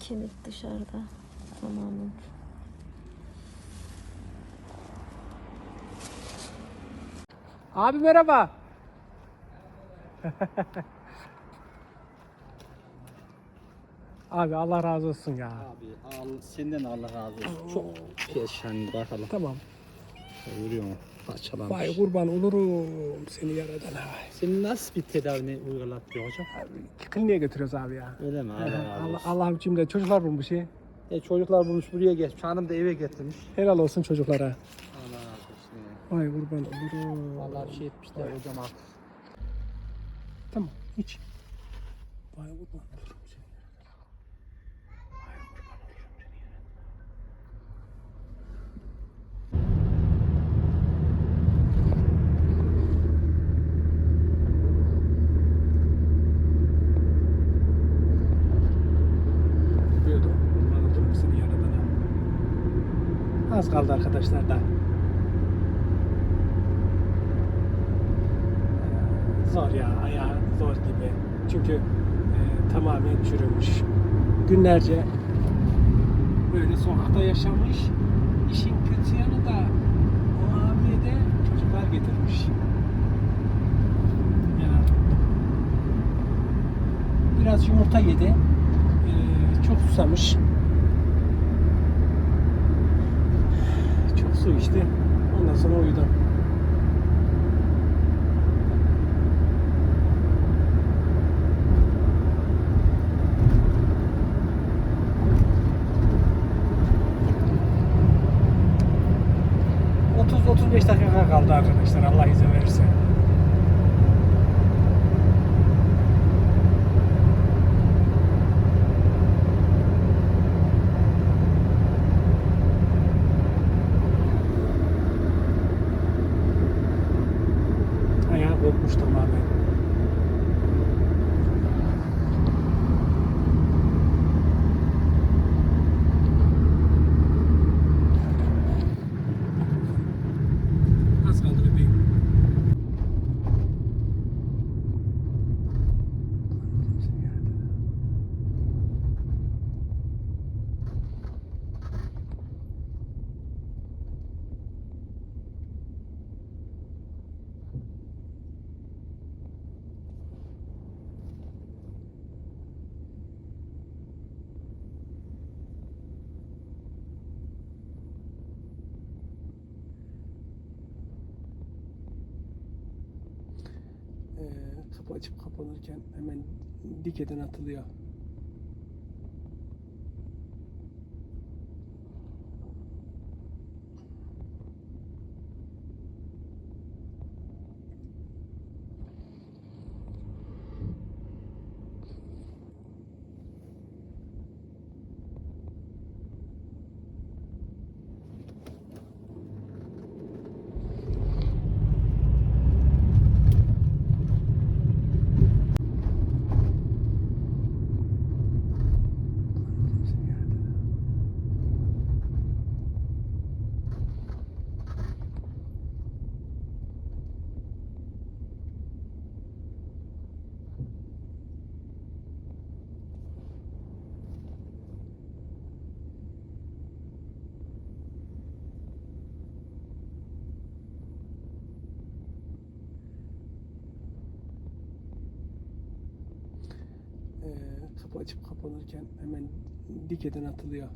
Kemik dışarıda tamamen. Abi merhaba. Abi Allah razı olsun ya. Abi al, senden Allah razı olsun. Çok perişan bakalım. Tamam. Görüyor musun? Parçalanmış. Vay kurban olurum seni yaradan ha. Senin nasıl bir tedavini uygulattı hocam? Abi, kliniğe götürüyoruz abi ya. Öyle mi? Allah razı Allah, olsun. Allah'ım cimde çocuklar bulmuş ya. E, çocuklar bulmuş buraya geçmiş. Hanım da eve getirmiş. Helal olsun çocuklara. Allah razı olsun. ya. Vay kurban olurum. Vallahi bir şey etmişler hocam artık. Tamam hiç. Vay kurban olurum seni. Vay kurban olurum seni. Biliyordum. Kurban olurum seni yaradana. Az kaldı arkadaşlar da. Zor ya, ayağı zor gibi. Çünkü e, tamamen çürümüş. Günlerce böyle sokakta yaşamış. İşin kötü yanı da o abiye de çocuklar getirmiş. Biraz yumurta yedi. E, çok susamış. Çok su içti. Ondan sonra uyudu. ...30-35 dakika kaldı arkadaşlar Allah izin verirse. Kopmuş tamamen. Az kaldı bebeğim. Ee, kapı açıp kapanırken hemen dikeden atılıyor. Kapı açıp kapanırken hemen dikeden atılıyor.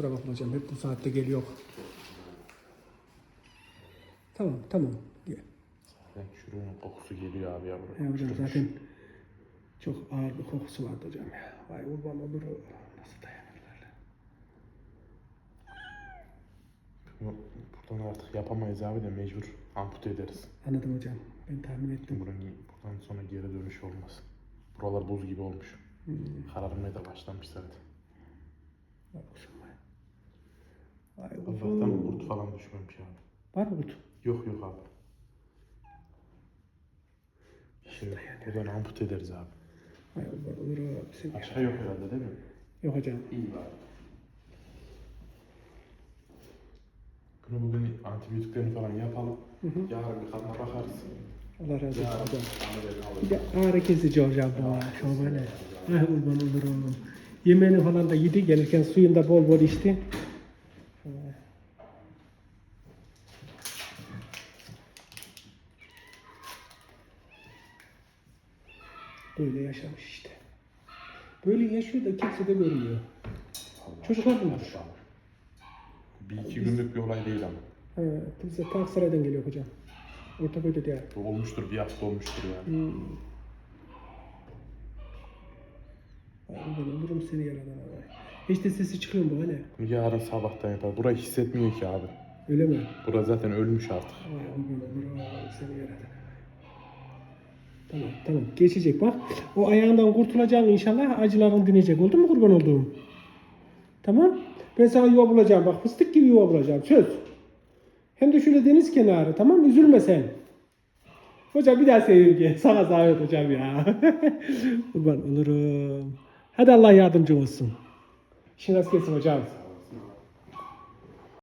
Kusura bakma hocam hep bu saatte geliyor. Tamam tamam. Gel. Çürüğün kokusu geliyor abi ya. buraya. Ya hocam zaten çok ağır bir kokusu vardı hocam ya. Vay kurban olur o. Nasıl dayanırlar? Yok, Buradan artık yapamayız abi de mecbur ampute ederiz. Anladım hocam. Ben tahmin ettim. Buradan, buradan sonra geri dönüş olmaz. Buralar buz gibi olmuş. Hmm. Kararmaya da başlamış zaten. Bak kuzum vay. Allah'tan kurt falan düşmemiş abi. Var mı kurt? Yok yok abi. Şey. Buradan ampute ederiz abi. Vay Allah olur abi. Aşağı yok herhalde değil mi? Yok hocam. İyi var. Bunu bugün antibiyotiklerini falan yapalım. Yarın bir kadına bakarız. Allah razı olsun hocam. Bir de ağrı kesici hocam bu. ha, Şöyle. Ay kurban olurum. Yemeğini falan da yedi. Gelirken suyunu da bol bol içti. Şöyle. Böyle yaşamış işte. Böyle yaşıyor da kimse de görmüyor. Çocuklar bunlar. Bir iki günlük bir olay değil ama. Ha, bize ta Aksaray'dan geliyor hocam. Ortaköy'de. Bu olmuştur, bir hafta olmuştur yani. Hmm. Kurban olurum seni yaradan Allah. Hiç de sesi çıkıyor mu? Bunu yarın sabahtan yapar. Burayı hissetmiyor ki abi. Öyle mi? Bura zaten ölmüş artık. Ay kurban olurum Allah seni yaradan. Tamam tamam geçecek bak. O ayağından kurtulacaksın inşallah acıların dinecek. Oldu mu kurban olduğum? Tamam. Ben sana yuva bulacağım bak fıstık gibi yuva bulacağım söz. Hem de şöyle deniz kenarı tamam? Üzülme sen. Hocam bir daha seveyim ki. Sana zahmet hocam ya. kurban olurum. Hadi Allah yardımcın olsun. İşin rast gelsin hocam.